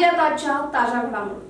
पाहूयात आजच्या ताज्या घडामोडी.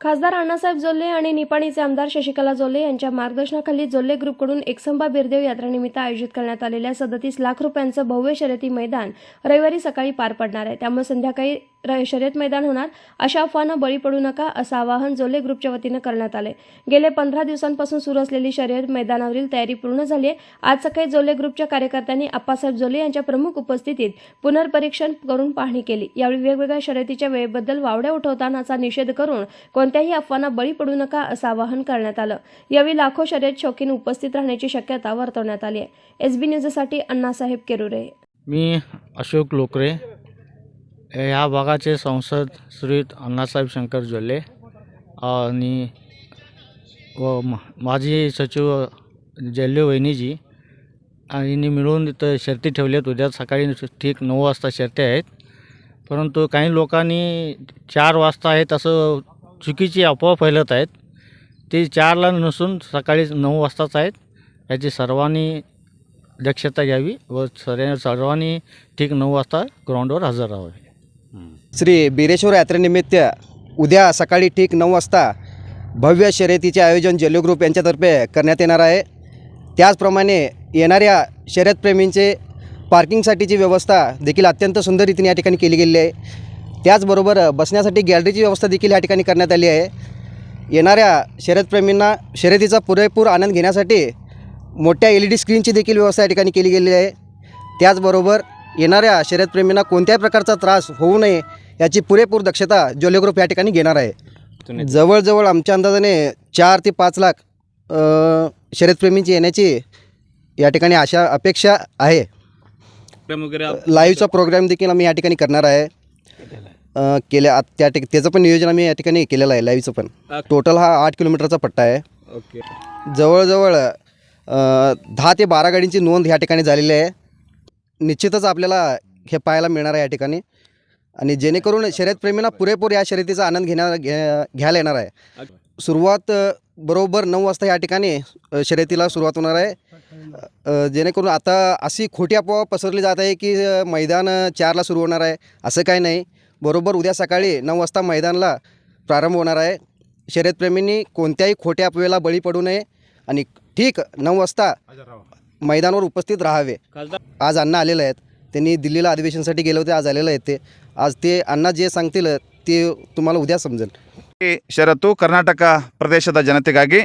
खासदार अण्णासाहेब जोल्ले आणि निपाणीचे आमदार शशिकला जोल्ले यांच्या मार्गदर्शनाखाली जोल्ले ग्रुपकडून एकसंबा बिरदेव यात्रेनिमित्त आयोजित करण्यात आलेल्या सदतीस लाख रुपयांचं भव्य शर्यती मैदान रविवारी सकाळी पार पडणार आहे. त्यामुळे संध्याकाळी शर्यत मैदान होणार. अशा अफवानं बळी पडू नका असं आवाहन जोले ग्रुपच्या वतीनं करण्यात आले गेले पंधरा दिवसांपासून सुरू असलेली शर्यत मैदानावरील तयारी पूर्ण झाली आहे. आज सकाळी जोले ग्रुपच्या कार्यकर्त्यांनी आप्पासाहेब जोले यांच्या प्रमुख उपस्थितीत पुनर्परीक्षण करून पाहणी केली. यावेळी वेगवेगळ्या शर्यतीच्या वेळेबद्दल वावड्या उठवतानाचा निषेध करून कोणत्याही अफवांना बळी पडू नका असं आवाहन करण्यात आलं. यावेळी लाखो शर्यत शौकीन उपस्थित राहण्याची शक्यता वर्तवण्यात आली आहे. एसबी न्यूजसाठी अण्णासाहेब केरुरे. मी अशोक लोकरे ह्या भागाचे संसद श्री अण्णासाहेब शंकर जोल्ले आणि व मा- माजी सचिव जल्ले वहिनीजी आणि मिळून इथं शर्ती ठेवल्यात उद्या सकाळी ठीक नऊ वाजता शर्ती आहेत. परंतु काही लोकांनी चार वाजता आहेत असं चुकीची अफवा फैलत आहेत. ते चारला नसून सकाळी नऊ वाजताच आहेत. याची सर्वांनी दक्षता घ्यावी व सर सर्वांनी ठीक नऊ वाजता ग्राउंडवर हजर राहावे. श्री बिरेश्वर यात्रेनिमित्त उद्या सकाळी ठीक नऊ वाजता भव्य शर्यतीचे आयोजन जल्लो ग्रुप यांच्यातर्फे करण्यात येणार आहे. त्याचप्रमाणे येणाऱ्या शर्यतप्रेमींचे पार्किंगसाठीची व्यवस्था देखील अत्यंत सुंदर रीतीने या ठिकाणी केली गेली आहे. त्याचबरोबर बसण्यासाठी गॅलरीची व्यवस्था देखील या ठिकाणी करण्यात आली आहे. येणाऱ्या शर्यतप्रेमींना शर्यतीचा पुरेपूर आनंद घेण्यासाठी मोठ्या एल ई डी स्क्रीनची देखील व्यवस्था या ठिकाणी केली गेलेली आहे. त्याचबरोबर येणाऱ्या शर्यतप्रेमींना कोणत्याही प्रकारचा त्रास होऊ नये याची पुरेपूर दक्षता जोले ग्रुप या ठिकाणी घेणार आहे. जवळजवळ आमच्या अंदाजाने चार ते पाच लाख शर्यतप्रेमींची येण्याची या ठिकाणी आशा अपेक्षा आहे. लाईव्हचा प्रोग्राम देखील आम्ही या ठिकाणी करणार आहे. केल्या त्या ठिक त्याचं पण नियोजन आम्ही या ठिकाणी केलेलं आहे लाईव्हचं पण. टोटल हा आठ किलोमीटरचा पट्टा आहे. ओके. जवळजवळ दहा ते बारा गाडींची नोंद ह्या ठिकाणी झालेली आहे. निश्चितच आपल्याला हे पाहायला मिळणार आहे या ठिकाणी. आणि जेणेकरून शर्यतप्रेमींना पुरेपूर या शर्यतीचा आनंद घेण्या घ्या घ्यायला येणार आहे. सुरुवात बरोबर नऊ वाजता या ठिकाणी शर्यतीला सुरुवात होणार आहे. जेणेकरून आता अशी खोटी अफवा पसरली जात आहे की मैदान चारला सुरू होणार आहे. असं काही नाही. बरोबर उद्या सकाळी नऊ वाजता मैदानला प्रारंभ होणार आहे. शर्यतप्रेमींनी कोणत्याही खोट्या अफवेला बळी पडू नये आणि ठीक नऊ वाजता मैदानावर उपस्थित राहावे. आज अण्णा आलेले आहेत. त्यांनी दिल्लीला अधिवेशनासाठी गेले होते. आज आलेले आहेत ते. आज ते अण्णा जे सांगतील ते तुम्हाला उद्या समजेल ಈ ಷರತ್ತು ಕರ್ನಾಟಕ ಪ್ರದೇಶದ ಜನತೆಗಾಗಿ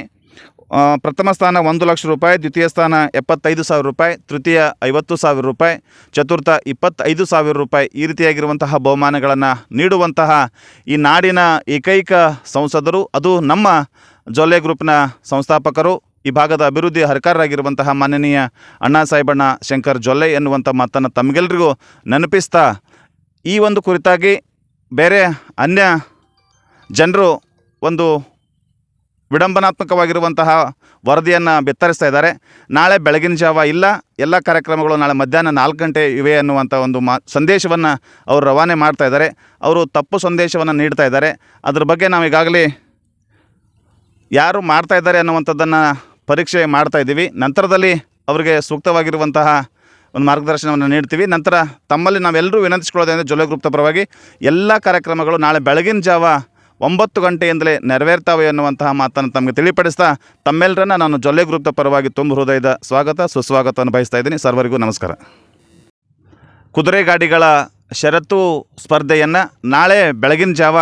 ಆ, ಪ್ರಥಮ ಸ್ಥಾನ ಒಂದು ಲಕ್ಷ ರೂಪಾಯಿ ದ್ವಿತೀಯ ಸ್ಥಾನ ಎಪ್ಪತ್ತೈದು ಸಾವಿರ ರೂಪಾಯಿ ತೃತೀಯ ಐವತ್ತು ಸಾವಿರ ರೂಪಾಯಿ ಚತುರ್ಥ ಇಪ್ಪತ್ತೈದು ಸಾವಿರ ರೂಪಾಯಿ ಈ ರೀತಿಯಾಗಿರುವಂತಹ ಬಹುಮಾನಗಳನ್ನು ನೀಡುವಂತಹ ಈ ನಾಡಿನ ಏಕೈಕ ಸಂಸದರು ಅದು ನಮ್ಮ ಜೊಲ್ಲೆ ಗ್ರೂಪ್ನ ಸಂಸ್ಥಾಪಕರು ಈ ಭಾಗದ ಅಭಿವೃದ್ಧಿ ಹರಕಾರರಾಗಿರುವಂತಹ ಮಾನನೀಯ ಅಣ್ಣಾ ಸಾಹೇಬಣ್ಣ ಶಂಕರ್ ಜೊಲ್ಲೆ ಎನ್ನುವಂಥ ಮಾತನ್ನು ತಮಗೆಲ್ಲರಿಗೂ ನೆನಪಿಸ್ತಾ ಈ ಒಂದು ಕುರಿತಾಗಿ ಬೇರೆ ಅನ್ಯ ಜನರು ಒಂದು ವಿಡಂಬನಾತ್ಮಕವಾಗಿರುವಂತಹ ವರದಿಯನ್ನು ಬಿತ್ತರಿಸ್ತಾ ಇದ್ದಾರೆ. ನಾಳೆ ಬೆಳಗಿನ ಜಾವ ಇಲ್ಲ, ಎಲ್ಲ ಕಾರ್ಯಕ್ರಮಗಳು ನಾಳೆ ಮಧ್ಯಾಹ್ನ ನಾಲ್ಕು ಗಂಟೆ ಇವೆ ಅನ್ನುವಂಥ ಒಂದು ಮಾ ಸಂದೇಶವನ್ನು ಅವರು ರವಾನೆ ಮಾಡ್ತಾ ಇದ್ದಾರೆ. ಅವರು ತಪ್ಪು ಸಂದೇಶವನ್ನು ನೀಡ್ತಾ ಇದ್ದಾರೆ. ಅದ್ರ ಬಗ್ಗೆ ನಾವು ಈಗಾಗಲೇ ಯಾರು ಮಾಡ್ತಾ ಇದ್ದಾರೆ ಅನ್ನುವಂಥದ್ದನ್ನು ಪರೀಕ್ಷೆ ಮಾಡ್ತಾ ಇದ್ದೀವಿ. ನಂತರದಲ್ಲಿ ಅವರಿಗೆ ಸೂಕ್ತವಾಗಿರುವಂತಹ ಒಂದು ಮಾರ್ಗದರ್ಶನವನ್ನು ನೀಡ್ತೀವಿ. ನಂತರ ತಮ್ಮಲ್ಲಿ ನಾವೆಲ್ಲರೂ ವಿನಂತಿಸ್ಕೊಳ್ಳೋದಂದರೆ ಜೊಲೆ ಗ್ರೂಪ್ ಪರವಾಗಿ ಎಲ್ಲ ಕಾರ್ಯಕ್ರಮಗಳು ನಾಳೆ ಬೆಳಗಿನ ಜಾವ ಒಂಬತ್ತು ಗಂಟೆಯಿಂದಲೇ ನೆರವೇರ್ತಾವೆ ಎನ್ನುವಂತಹ ಮಾತನ್ನು ತಮಗೆ ತಿಳಿಪಡಿಸ್ತಾ ತಮ್ಮೆಲ್ಲರನ್ನ ನಾನು ಜೊಲ್ಲೆ ಗ್ರೂಪ್ನ ಪರವಾಗಿ ತುಂಬ ಹೃದಯದ ಸ್ವಾಗತ, ಸುಸ್ವಾಗತವನ್ನು ಬಯಸ್ತಾ ಇದ್ದೀನಿ. ಸರ್ವರಿಗೂ ನಮಸ್ಕಾರ. ಕುದುರೆ ಗಾಡಿಗಳ ಷರತ್ತು ಸ್ಪರ್ಧೆಯನ್ನು ನಾಳೆ ಬೆಳಗಿನ ಜಾವ